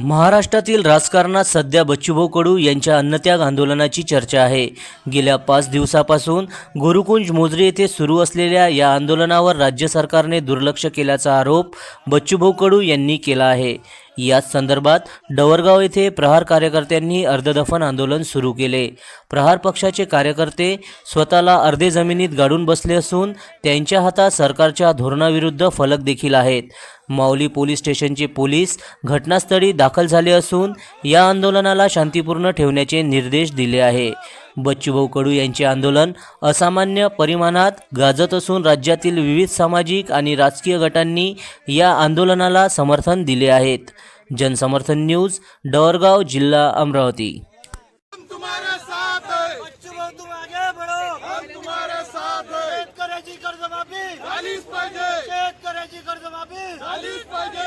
महाराष्ट्रातील राजकारणात सध्या बच्चूभाऊ कडू यांच्या अन्नत्याग आंदोलनाची चर्चा आहे. गेल्या पाच दिवसापासून गुरुकुंज मोजरी येथे सुरू असलेल्या या आंदोलनावर राज्य सरकारने दुर्लक्ष केल्याचा आरोप बच्चूभाऊ कडू यांनी केला आहे. याच संदर्भात डवरगाव येथे प्रहार कार्यकर्त्यांनी अर्धदफन आंदोलन सुरू केले. प्रहार पक्षाचे कार्यकर्ते स्वतःला अर्धे जमिनीत गाडून बसले असून त्यांच्या हातात सरकारच्या धोरणाविरुद्ध फलक देखील आहेत. माऊली पोलीस स्टेशनचे पोलीस घटनास्थळी दाखल झाले असून या आंदोलनाला शांतीपूर्ण ठेवण्याचे निर्देश दिले आहे. बच्चूभाऊ कडू यांचे आंदोलन असामान्य परिमाणात गाजत असून राज्यातील विविध सामाजिक आणि राजकीय गटांनी या आंदोलनाला समर्थन दिले आहेत. जनसमर्थन न्यूज डवरगाव जिल्हा अमरावती. कर्जमाफी।